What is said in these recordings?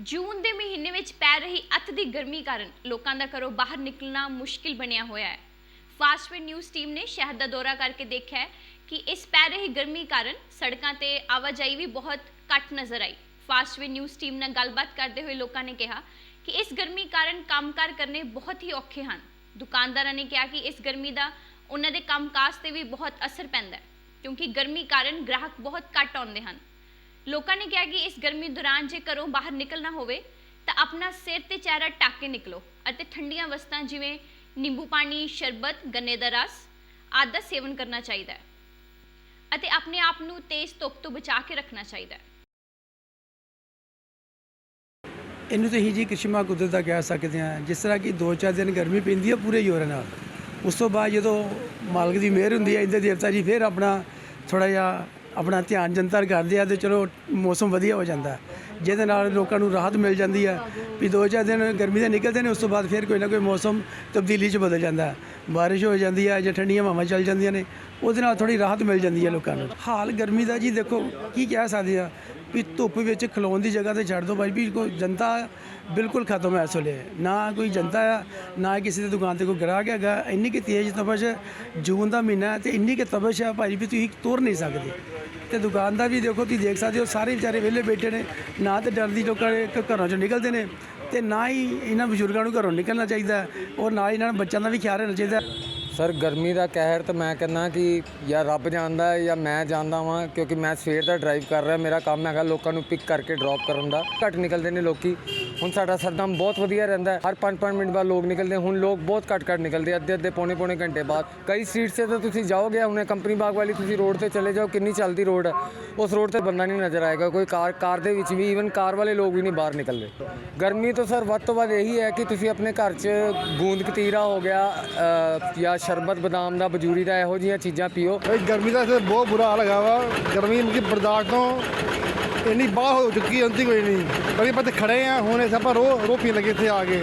ਜੂਨ ਦੇ ਮਹੀਨੇ ਵਿੱਚ ਪੈ ਰਹੀ ਅਤ ਦੀ ਗਰਮੀ ਕਾਰਨ ਲੋਕਾਂ ਦਾ ਘਰੋਂ ਬਾਹਰ ਨਿਕਲਣਾ ਮੁਸ਼ਕਿਲ ਬਣਿਆ ਹੋਇਆ ਹੈ। ਫਾਸਟਵੇ ਨਿਊਜ਼ ਟੀਮ ਨੇ ਸ਼ਹਿਰ ਦਾ ਦੌਰਾ ਕਰਕੇ ਦੇਖਿਆ ਕਿ ਇਸ ਪੈ ਰਹੀ ਗਰਮੀ ਕਾਰਨ ਸੜਕਾਂ ਤੇ ਆਵਾਜਾਈ ਵੀ ਬਹੁਤ ਘੱਟ ਨਜ਼ਰ ਆਈ। ਫਾਸਟਵੇ ਨਿਊਜ਼ ਟੀਮ ਨਾਲ ਗੱਲਬਾਤ ਕਰਦੇ ਹੋਏ ਲੋਕਾਂ ਨੇ ਕਿਹਾ ਕਿ ਇਸ ਗਰਮੀ ਕਾਰਨ ਕੰਮਕਾਰ ਕਰਨੇ ਬਹੁਤ ਹੀ ਔਖੇ ਹਨ। ਦੁਕਾਨਦਾਰਾਂ ਨੇ ਕਿਹਾ ਕਿ ਇਸ ਗਰਮੀ ਦਾ ਉਹਨਾਂ ਦੇ ਕੰਮਕਾਜ ਤੇ ਵੀ ਬਹੁਤ ਅਸਰ ਪੈਂਦਾ ਹੈ, ਕਿਉਂਕਿ ਗਰਮੀ ਕਾਰਨ ਗ੍ਰਾਹਕ ਬਹੁਤ ਘੱਟ ਆਉਂਦੇ ਹਨ। ਲੋਕਾਂ ਨੇ ਕਿਹਾ ਕਿ ਇਸ ਗਰਮੀ ਦੌਰਾਨ ਜੇ ਘਰੋਂ ਬਾਹਰ ਨਿਕਲਣਾ ਹੋਵੇ, ਤਾਂ ਆਪਣਾ ਸਿਰ ਤੇ ਚਿਹਰਾ ਢੱਕ ਕੇ ਨਿਕਲੋ ਅਤੇ ਠੰਡੀਆਂ ਵਸਤਾਂ ਜਿਵੇਂ ਨਿੰਬੂ ਪਾਣੀ, ਸ਼ਰਬਤ, ਗੰਨੇ ਦਾ ਰਸ ਆਦਿ ਦਾ ਸੇਵਨ ਕਰਨਾ ਚਾਹੀਦਾ ਹੈ ਅਤੇ ਆਪਣੇ ਆਪ ਨੂੰ ਤੇਜ਼ ਧੁੱਪ ਤੋਂ ਬਚਾ ਕੇ ਰੱਖਣਾ ਚਾਹੀਦਾ ਹੈ। ਇਹਨੂੰ ਤੁਸੀਂ ਜੀ ਕਿਸ਼ਮਾ ਕੁਦਰਤ ਦਾ ਕਹਿ ਸਕਦੇ ਆ ਜਿਸ ਤਰ੍ਹਾਂ ਕਿ 2-4 ਦਿਨ ਗਰਮੀ ਪੈਂਦੀ ਹੈ ਪੂਰੇ ਜ਼ੋਰ ਨਾਲ। ਉਸ ਤੋਂ ਬਾਅਦ ਜਦੋਂ ਮਾਲਕ ਦੀ ਮਿਹਰ ਹੁੰਦੀ ਹੈ ਇੰਦਰ ਦੇਵਤਾ ਜੀ ਫਿਰ ਆਪਣਾ ਥੋੜਾ ਜਿਹਾ ਆਪਣਾ ਧਿਆਨ ਜੰਤਰ ਕਰਦੇ ਆ ਤੇ ਚਲੋ ਮੌਸਮ ਵਧੀਆ ਹੋ ਜਾਂਦਾ। ਜਿਹਦੇ ਨਾਲ ਲੋਕਾਂ ਨੂੰ ਰਾਹਤ ਮਿਲ ਜਾਂਦੀ ਹੈ ਵੀ 2-4 ਦਿਨ ਗਰਮੀ ਦੇ ਨਿਕਲਦੇ ਨੇ, ਉਸ ਤੋਂ ਬਾਅਦ ਫਿਰ ਕੋਈ ਨਾ ਕੋਈ ਮੌਸਮ ਤਬਦੀਲੀ 'ਚ ਬਦਲ ਜਾਂਦਾ। ਹੈ ਬਾਰਿਸ਼ ਹੋ ਜਾਂਦੀ ਹੈ ਜਾਂ ਠੰਡੀਆਂ ਹਵਾਵਾਂ ਚੱਲ ਜਾਂਦੀਆਂ ਨੇ। ਉਹਦੇ ਨਾਲ ਥੋੜੀ ਰਾਹਤ ਮਿਲ ਜਾਂਦੀ ਹੈ ਲੋਕਾਂ ਨੂੰ। ਹਾਲ ਗਰਮੀ ਦਾ ਜੀ ਦੇਖੋ, ਕੀ ਕਹਿ ਸਕਦੇ ਆ? ਵੀ ਧੁੱਪ ਵਿੱਚ ਖਲੋਣ ਦੀ ਜਗ੍ਹਾ ਤੇ ਛੱਡ ਦੋ ਭਾਈ ਵੀ ਕੋਈ ਜਨਤਾ ਬਿਲਕੁਲ ਖਤਮ ਹੈ ਇਸ ਵੇਲੇ। ਨਾ ਕੋਈ ਜਨਤਾ ਆ, ਨਾ ਕਿਸੇ ਦੀ ਦੁਕਾਨ ਤੇ ਕੋਈ ਗ੍ਰਾਹਕ ਹੈਗਾ। ਇੰਨੀ ਕਿ ਤੇਜ਼ ਤਪਸ਼ ਜੂਨ ਦਾ ਮਹੀਨਾ ਹੈ ਤੇ ਇੰਨੀ ਕਿ ਤਪਸ਼ ਹੈ ਭਾਈ ਵੀ ਤੁਸੀਂ ਤੁਰ ਨਹੀਂ ਸਕਦੇ। ਤੇ ਦੁਕਾਨਦਾਰ ਵੀ ਦੇਖੋ, ਤੁਸੀਂ ਦੇਖ ਸਕਦੇ ਹੋ, ਸਾਰੇ ਵਿਚਾਰੇ ਵਿਹਲੇ ਬੈਠੇ ਨੇ। ਨਾ ਤੇ ਡਰਦੀ ਲੋਕਾਂ ਦੇ ਘ- ਘਰਾਂ ਚੋਂ ਨਿਕਲਦੇ ਨੇ ਤੇ ਨਾ ਹੀ ਇਹਨਾਂ ਬਜ਼ੁਰਗਾਂ ਨੂੰ ਘਰੋਂ ਨਿਕਲਣਾ ਚਾਹੀਦਾ। ਔਰ ਨਾ ਹੀ ਇਹਨਾਂ ਬੱਚਿਆਂ ਦਾ ਵੀ ਖਿਆਲ ਰੱਖਣਾ ਚਾਹੀਦਾ। ਸਰ, ਗਰਮੀ ਦਾ ਕਹਿਰ ਤਾਂ ਮੈਂ ਕਹਿੰਦਾ ਕਿ ਜਾਂ ਰੱਬ ਜਾਣਦਾ ਜਾਂ ਮੈਂ ਜਾਣਦਾ ਵਾਂ, ਕਿਉਂਕਿ ਮੈਂ ਸਵੇਰ ਦਾ ਡਰਾਈਵ ਕਰ ਰਿਹਾ, ਮੇਰਾ ਕੰਮ ਹੈਗਾ ਲੋਕਾਂ ਨੂੰ ਪਿਕ ਕਰਕੇ ਡ੍ਰੌਪ ਕਰਨ ਦਾ। ਘੱਟ ਨਿਕਲਦੇ ਨੇ ਲੋਕੀ। ਹੁਣ ਸਾਡਾ ਸਰਦਮ ਬਹੁਤ ਵਧੀਆ ਰਹਿੰਦਾ ਹਰ 5-5 ਮਿੰਟ ਬਾਅਦ ਲੋਕ ਨਿਕਲਦੇ ਹੁਣ ਲੋਕ ਬਹੁਤ ਘੱਟ ਘੱਟ ਨਿਕਲਦੇ ਅੱਧੇ ਅੱਧੇ ਪੌਣੇ ਪੌਣੇ ਘੰਟੇ ਬਾਅਦ। ਕਈ ਸਟਰੀਟ ਸੇ ਤਾਂ ਤੁਸੀਂ ਜਾਓਗੇ, ਹੁਣੇ ਕੰਪਨੀ ਬਾਗ ਵਾਲੀ ਤੁਸੀਂ ਰੋਡ ਤੇ ਚਲੇ ਜਾਓ, ਕਿੰਨੀ ਚੱਲਦੀ ਰੋਡ ਹੈ। ਉਸ ਰੋਡ ਤੇ ਬੰਦਾ ਨਹੀਂ ਨਜ਼ਰ ਆਏਗਾ, ਕੋਈ ਕਾਰ ਕਾਰ ਦੇ ਵਿੱਚ ਵੀ ਈਵਨ ਕਾਰ ਵਾਲੇ ਲੋਕ ਵੀ ਨਹੀਂ ਬਾਹਰ ਨਿਕਲਦੇ। ਗਰਮੀ ਤੋਂ ਸਰ, ਵੱਧ ਤੋਂ ਵੱਧ ਇਹੀ ਹੈ ਕਿ ਤੁਸੀਂ ਆਪਣੇ ਘਰ 'ਚ ਗੂੰਦ ਕਤੀਰਾ ਹੋ ਗਿਆ ਜਾਂ ਸ਼ਰਬਤ ਬਦਾਮ ਦਾ ਬਜੂਰੀ ਦਾ ਇਹੋ ਜਿਹੀਆਂ ਚੀਜ਼ਾਂ ਪੀਓ। ਭਾਈ ਗਰਮੀ ਦਾ ਇੱਥੇ ਬਹੁਤ ਬੁਰਾ ਹਾਲ ਹੈਗਾ ਵਾ। ਗਰਮੀ ਮੁਕੀ ਬਰਦਾਸ਼ਤ ਤੋਂ ਇੰਨੀ ਬਾਹ ਹੋ ਚੁੱਕੀ ਹੈ ਅੰਤੀ ਕੋਈ ਨਹੀਂ। ਕਦੀ ਆਪਾਂ ਇੱਥੇ ਖੜੇ ਆ ਹੁਣ ਇੱਥੇ ਆਪਾਂ ਰੋ ਰੋ ਪੀਣ ਲੱਗੇ ਇੱਥੇ ਆ ਕੇ।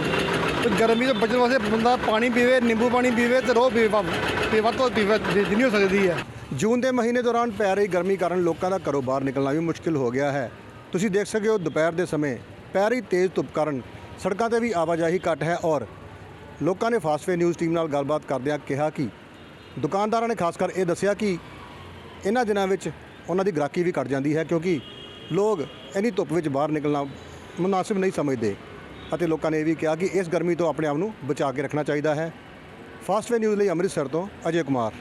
ਤੇ ਗਰਮੀ ਤੋਂ ਬਚਣ ਵਾਸਤੇ ਬੰਦਾ ਪਾਣੀ ਪੀਵੇ ਨਿੰਬੂ ਪਾਣੀ ਪੀਵੇ ਤੇ ਰੋ ਪੀਵੇ ਵਾ- ਤੇ ਵੱਧ ਤੋਂ ਪੀਵੇ ਜਿ- ਜਿੰਨੀ ਹੋ ਸਕਦੀ ਹੈ। ਜੂਨ ਦੇ ਮਹੀਨੇ ਦੌਰਾਨ ਪੈ ਰਹੀ ਗਰਮੀ ਕਾਰਨ ਲੋਕਾਂ ਦਾ ਘਰੋਂ ਬਾਹਰ ਨਿਕਲਣਾ ਵੀ ਮੁਸ਼ਕਿਲ ਹੋ ਗਿਆ ਹੈ। ਤੁਸੀਂ ਦੇਖ ਸਕਦੇ ਹੋ ਦੁਪਹਿਰ ਦੇ ਸਮੇਂ ਪੈ ਰਹੀ ਤੇਜ਼ ਧੁੱਪ ਕਾਰਨ ਸੜਕਾਂ ਤੇ ਵੀ ਆਵਾਜਾਈ ਘੱਟ ਹੈ ਔਰ ਲੋਕਾਂ ਨੇ ਫਾਸਟਵੇ ਨਿਊਜ਼ ਟੀਮ ਨਾਲ ਗੱਲਬਾਤ ਕਰਦਿਆਂ ਕਿਹਾ ਕਿ ਦੁਕਾਨਦਾਰਾਂ ਨੇ ਖਾਸ ਕਰ ਇਹ ਦੱਸਿਆ ਕਿ ਇਹਨਾਂ ਦਿਨਾਂ ਵਿੱਚ ਉਹਨਾਂ ਦੀ ਗ੍ਰਾਹਕੀ ਵੀ ਘਟ ਜਾਂਦੀ ਹੈ ਕਿਉਂਕਿ ਲੋਕ ਇੰਨੀ ਧੁੱਪ ਵਿੱਚ ਬਾਹਰ ਨਿਕਲਣਾ ਮੁਨਾਸਿਬ ਨਹੀਂ ਸਮਝਦੇ ਅਤੇ ਲੋਕਾਂ ਨੇ ਇਹ ਵੀ ਕਿਹਾ ਕਿ ਇਸ ਗਰਮੀ ਤੋਂ ਆਪਣੇ ਆਪ ਨੂੰ ਬਚਾ ਕੇ ਰੱਖਣਾ ਚਾਹੀਦਾ ਹੈ। ਫਾਸਟਵੇ ਨਿਊਜ਼ ਲਈ ਅੰਮ੍ਰਿਤਸਰ ਤੋਂ ਅਜੇ ਕੁਮਾਰ।